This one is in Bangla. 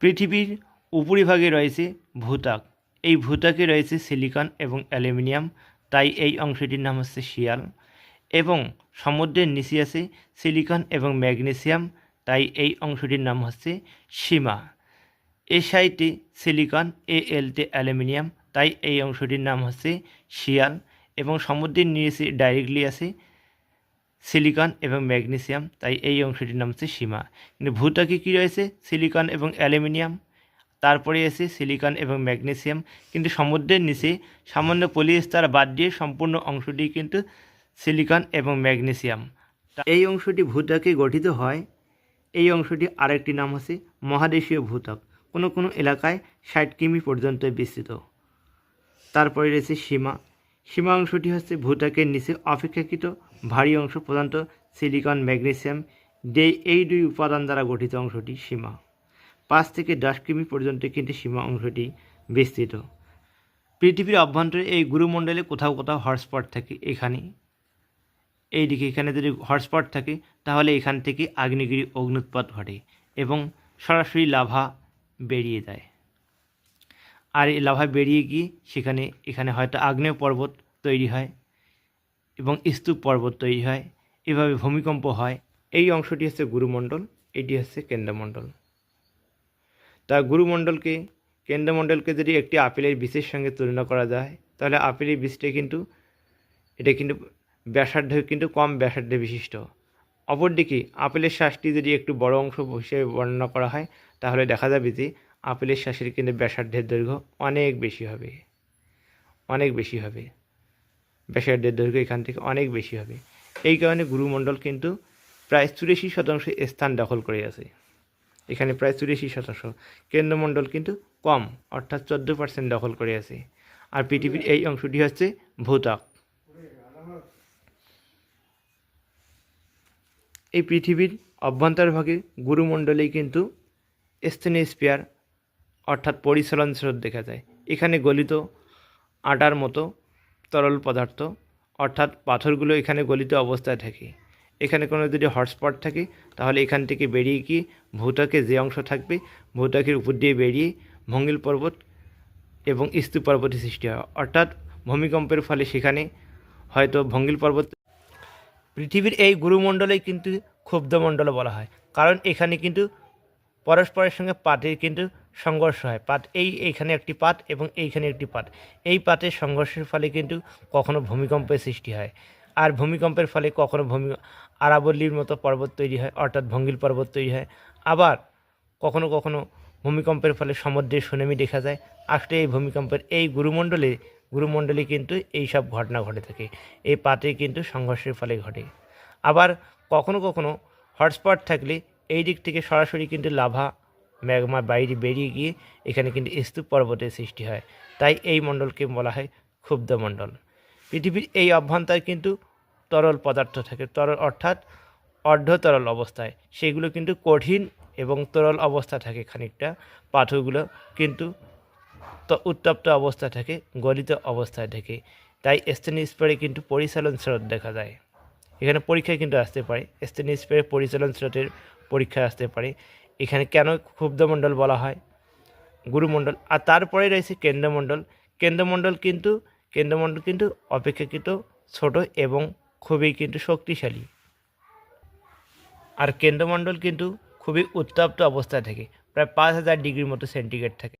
পৃথিবীর উপরিভাগে রয়েছে ভূতাক এই ভূতাকে রয়েছে সিলিকন এবং অ্যালুমিনিয়াম, তাই এই অংশটির নাম হচ্ছে শিয়াল। এবং সমুদ্রের নিচে আছে সিলিকন এবং ম্যাগনেসিয়াম, তাই এই অংশটির নাম হচ্ছে সীমা। এ সাইডে সিলিকন, এ এলতে অ্যালুমিনিয়াম, তাই এই অংশটির নাম হচ্ছে শিয়াল। এবং সমুদ্রের নিচে ডাইরেক্টলি আছে সিলিকন এবং ম্যাগনেসিয়াম, তাই এই অংশটির নাম হচ্ছে সীমা। কিন্তু ভূত্বকে কী রয়েছে? সিলিকন এবং অ্যালুমিনিয়াম। তারপরে এসে সিলিকন এবং ম্যাগনেসিয়াম। কিন্তু সমুদ্রের নিচে সামান্য পলিয়েস্টার বাদ দিয়ে সম্পূর্ণ অংশটি কিন্তু সিলিকন এবং ম্যাগনেসিয়াম। এই অংশটি ভূত্বকে গঠিত হয়। এই অংশটি আরেকটি নাম হচ্ছে মহাদেশীয় ভূত্বক। কোনো কোনো এলাকায় ষাট কিমি পর্যন্ত বিস্তৃত। তারপরে রয়েছে সীমা। সীমা অংশটি হচ্ছে ভূত্বকের নিচে অপেক্ষাকৃত ভারী অংশ প্রধানত সিলিকন ম্যাগনেসিয়াম ডে এই দুই উপাদান দ্বারা গঠিত অংশটি সীমা। পাঁচ থেকে দশ কিমি পর্যন্ত কিন্তু সীমা অংশটি বিস্তৃত। পৃথিবীর অভ্যন্তরে এই গুরুমণ্ডলে কোথাও কোথাও হটস্পট থাকে এখানে। এই দিকে এখানে যদি হটস্পট থাকে, তাহলে এখান থেকে আগ্নেয়গিরি অগ্নুৎপাত ঘটে এবং সরাসরি লাভা বেরিয়ে যায়। আর এই লাভা বেরিয়ে গিয়ে সেখানে, এখানে হয়তো আগ্নেয় পর্বত তৈরি হয় এবং স্তূপ পর্বত তৈরি হয়। এভাবে ভূমিকম্প হয়। এই অংশটি হচ্ছে গুরুমণ্ডল, এটি হচ্ছে কেন্দ্রমণ্ডল। তা গুরুমণ্ডলকে, কেন্দ্রমণ্ডলকে যদি একটি আপেলের বীজের সঙ্গে তুলনা করা যায়, তাহলে আপেলের বীজটা কিন্তু, এটা কিন্তু ব্যাসার্ধ, কিন্তু কম ব্যাসার্ধ বিশিষ্ট। অপরদিকে, আপেলের শ্বাসটি যদি একটু বড় অংশ হিসেবে বর্ণনা করা হয়, তাহলে দেখা যাবে যে আপেলের শ্বাসের কিন্তু ব্যাসার্ধের দৈর্ঘ্য অনেক বেশি হবে। অনেক বেশি হবে। ব্যাসার্ধের দৈর্ঘ্য এখান থেকে অনেক বেশি হবে। এই কারণে গুরুমণ্ডল কিন্তু প্রায় চুরাশি শতাংশ স্থান দখল করে আছে। এখানে প্রায় চুরাশি শতাংশ কেন্দ্রমণ্ডল কিন্তু কম, অর্থাৎ চোদ্দ পার্সেন্ট দখল করে আছে। আর পৃথিবীর এই অংশটি হচ্ছে ভূত্বক। এই পৃথিবীর অভ্যন্তরভাগে গুরুমণ্ডলেই কিন্তু স্টেনোস্পিয়ার অর্থাৎ পরিচলন স্রোত দেখা যায়। এখানে গলিত আটার মতো তরল পদার্থ, অর্থাৎ পাথরগুলো এখানে গলিত অবস্থায় থাকে। এখানে কোনো যদি হটস্পট থাকে, তাহলে এখান থেকে বেরিয়ে গিয়ে ভূত্বকে যে অংশ থাকবে, ভূত্বকের উপর দিয়ে বেরিয়ে ভঙ্গিল পর্বত এবং স্তূপ পর্বতের সৃষ্টি হয়। অর্থাৎ ভূমিকম্পের ফলে সেখানে হয়তো ভঙ্গিল পর্বত পৃথিবীর এই গুরুমণ্ডলেই কিন্তু ক্ষুব্ধমণ্ডল বলা হয়। কারণ এখানে কিন্তু পরস্পরের সঙ্গে পাতের কিন্তু সংঘর্ষ হয়। পাত এই এইখানে একটি পাত এবং এইখানে একটি পাত এই পাতের সংঘর্ষের ফলে কিন্তু কখনো ভূমিকম্পের সৃষ্টি হয়। আর ভূমিকম্পের ফলে কখনো ভূমি, আরাবল্লীর মতো পর্বত তৈরি হয়, অর্থাৎ ভঙ্গিল পর্বত তৈরি হয়। আবার কখনো কখনো ভূমিকম্পের ফলে সমুদ্রের সুনামি দেখা যায়। আসলে এই ভূমিকম্পের এই গুরুমণ্ডলে গুরুমণ্ডলে কিন্তু এই সব ঘটনা ঘটে থাকে। এই পাতে কিন্তু সংঘর্ষের ফলে ঘটে। আবার কখনো কখনো হটস্পট থাকলে এই দিক থেকে সরাসরি কিন্তু লাভা ম্যাগমা বাইরে বেরিয়ে গিয়ে এখানে কিন্তু স্তূপ পর্বতের সৃষ্টি হয়। তাই এই মণ্ডলকে বলা হয় ক্ষুব্ধ মণ্ডল। পৃথিবীর এই অভ্যন্তরে কিন্তু তরল পদার্থ থাকে। তরল অর্থাৎ অর্ধতরল অবস্থায়। সেগুলো কিন্তু কঠিন এবং তরল অবস্থা থাকে খানিকটা। পাথরগুলো কিন্তু উত্তপ্ত অবস্থা থাকে, গলিত অবস্থায় থাকে। তাই স্টেনিস্পরে কিন্তু পরিচালন স্রোত দেখা যায়। এখানে পরীক্ষায় কিন্তু আসতে পারে। স্টেনিস্পরে পরিচালন স্রোতের পরীক্ষায় আসতে পারে। এখানে কেন ক্ষুব্ধমণ্ডল বলা হয়? গুরুমণ্ডল। আর তারপরে রয়েছে কেন্দ্রমণ্ডল। কেন্দ্রমণ্ডল কিন্তু কেন্দ্রমণ্ডল কিন্তু অপেক্ষাকৃত ছোট এবং খুবই কিন্তু শক্তিশালী। আর কেন্দ্রমণ্ডল কিন্তু খুবই উত্তপ্ত অবস্থায় থাকে। প্রায় পাঁচ হাজার ডিগ্রির মতো সেন্টিগ্রেড থাকে।